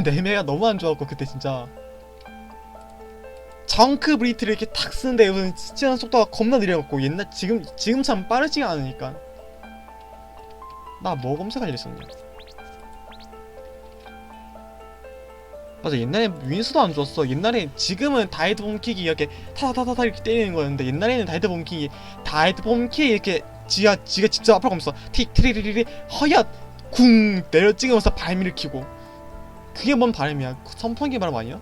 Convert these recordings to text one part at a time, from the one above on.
내매가 너무 안 좋았고 그때 진짜 정크 브리트를 이렇게 탁 쓰는데 무슨 스치는 속도가 겁나 느려갖고 옛날 지금 지금 참 빠르지가 않으니까. 나 뭐 검색하려 했었냐? 맞아 옛날에 윈스도 안 좋았어. 옛날에 지금은 다이드 봄킥이 이렇게 타타타타 이렇게 때리는 거였는데 옛날에는 다이드 봄킥이 다이드 봄킥 이렇게 지가 지가 직접 앞으로 가면서 틱 트리리리리 허얏 쿵 내려 찍으면서 발미를 키고 그게 뭔 바람이야 그 선풍기 바람 아니야?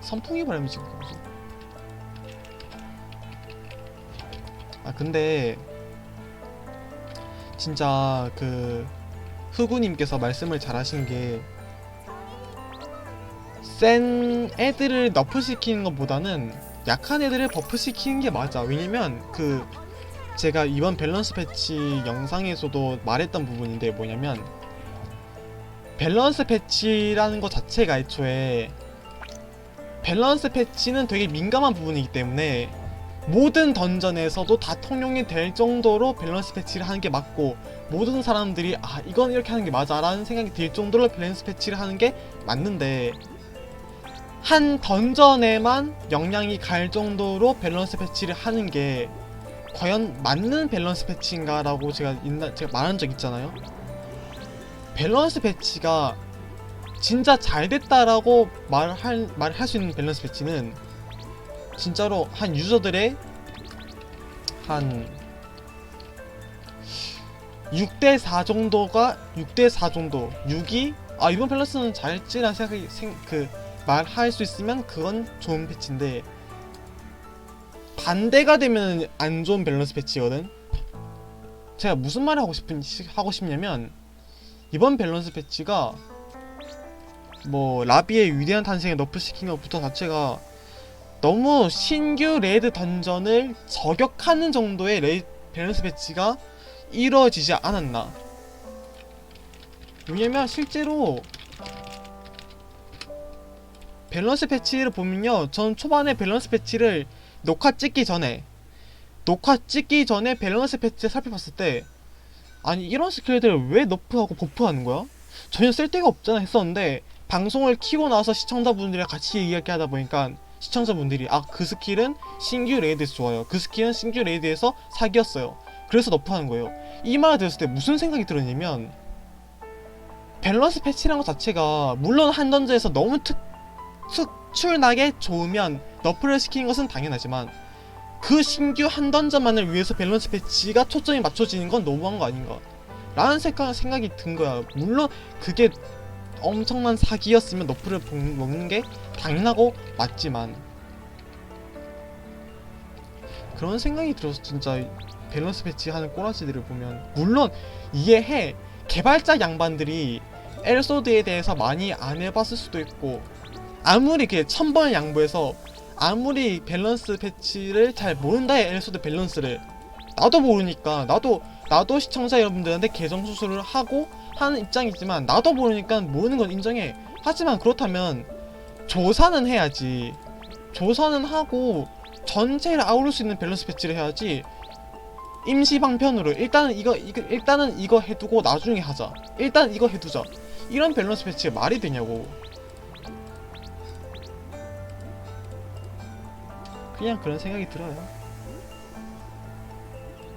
선풍기 바람이 지금 무슨 아 근데 진짜 그 후구님께서 말씀을 잘 하신 게 센 애들을 너프 시키는 것보다는 약한 애들을 버프 시키는 게 맞아. 왜냐면 그 제가 이번 밸런스 패치 영상에서도 말했던 부분인데 뭐냐면 밸런스 패치라는 것 자체가 애초에 밸런스 패치는 되게 민감한 부분이기 때문에 모든 던전에서도 다 통용이 될 정도로 밸런스 패치를 하는 게 맞고 모든 사람들이 아 이건 이렇게 하는 게 맞아 라는 생각이 들 정도로 밸런스 패치를 하는 게 맞는데 한 던전에만 영향이 갈 정도로 밸런스 패치를 하는 게 과연 맞는 밸런스 패치인가 라고 제가 옛날 제가 말한 적 있잖아요. 밸런스 패치가 진짜 잘 됐다라고 말할 말할 수 있는 밸런스 패치는 진짜로 한 유저들의 한 6대 4 정도가 6대 4 정도 6이 아 이번 밸런스는 잘했지라는 생각이 생, 그 말할 수 있으면 그건 좋은 패치인데 반대가 되면 안 좋은 밸런스 패치거든. 제가 무슨 말을 하고 싶은 하고 싶냐면 이번 밸런스 패치가 뭐 라비의 위대한 탄생에 너프 시킨 것부터 자체가 너무 신규 레드 던전을 저격하는 정도의 레 밸런스 패치가 이루어지지 않았나. 왜냐면 실제로 밸런스 패치를 보면요. 전 초반에 밸런스 패치를 녹화 찍기 전에 녹화 찍기 전에 밸런스 패치 살펴봤을 때 아니 이런 스킬들을 왜 너프하고 버프하는 거야? 전혀 쓸데가 없잖아 했었는데 방송을 키고 나서 시청자분들이랑 같이 이야기 하다 보니까 시청자분들이 아 그 스킬은 신규 레이드에서 좋아요. 그 스킬은 신규 레이드에서 사기였어요. 그래서 너프하는 거예요. 이 말을 들었을 때 무슨 생각이 들었냐면 밸런스 패치라는 것 자체가 물론 한 던전에서 너무 특 특출나게 좋으면 너프를 시키는 것은 당연하지만 그 신규 한 던전만을 위해서 밸런스 패치가 초점이 맞춰지는 건 너무한 거 아닌가? 라는 생각, 생각이 든 거야. 물론 그게 엄청난 사기였으면 너프를 복- 먹는 게 당연하고 맞지만. 그런 생각이 들어서 진짜 밸런스 패치 하는 꼬라지들을 보면. 물론 이해해. 개발자 양반들이 엘소드에 대해서 많이 안 해봤을 수도 있고 아무리 이렇게 천 번을 양보해서 아무리 밸런스 패치를 잘 모른다의 엘소드 밸런스를 나도 모르니까 나도 나도 시청자 여러분들한테 계정 수술을 하고 하는 입장이지만 나도 모르니까 모르는 건 인정해. 하지만 그렇다면 조사는 해야지. 조사는 하고 전체를 아우를 수 있는 밸런스 패치를 해야지 임시 방편으로 일단은 이거, 이거 일단은 이거 해두고 나중에 하자. 일단 이거 해두자. 이런 밸런스 패치가 말이 되냐고 그냥 그런 생각이 들어요